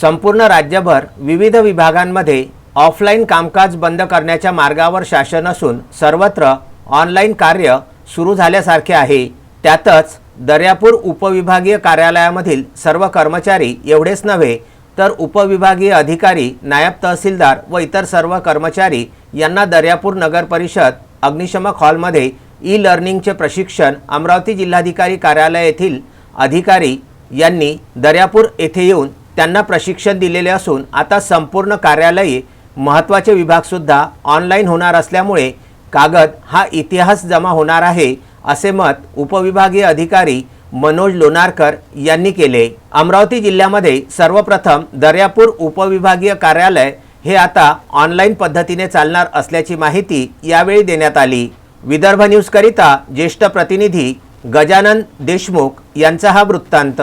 संपूर्ण राज्यभर विविध विभागांमध्ये ऑफलाईन कामकाज बंद करण्याच्या मार्गावर शासन असून सर्वत्र ऑनलाईन कार्य सुरू झाल्यासारखे आहे. त्यातच दर्यापूर उपविभागीय कार्यालयामधील सर्व कर्मचारी एवढेच नव्हे तर उपविभागीय अधिकारी नायब तहसीलदार व इतर सर्व कर्मचारी यांना दर्यापूर नगर परिषद अग्निशमक हॉलमध्ये ई लर्निंगचे प्रशिक्षण अमरावती जिल्हाधिकारी कार्यालय येथील अधिकारी यांनी दर्यापूर येथे येऊन त्यांना प्रशिक्षण दिलेले असून आता संपूर्ण कार्यालयी महत्त्वाचे विभागसुद्धा ऑनलाईन होणार असल्यामुळे कागद हा इतिहास जमा होणार आहे असे मत उपविभागीय अधिकारी मनोज लोणारकर यांनी केले. अमरावती जिल्ह्यामध्ये सर्वप्रथम दर्यापूर उपविभागीय कार्यालय हे आता ऑनलाईन पद्धतीने चालणार असल्याची माहिती यावेळी देण्यात आली. विदर्भ न्यूजकरिता ज्येष्ठ प्रतिनिधी गजानन देशमुख यांचा हा वृत्तांत.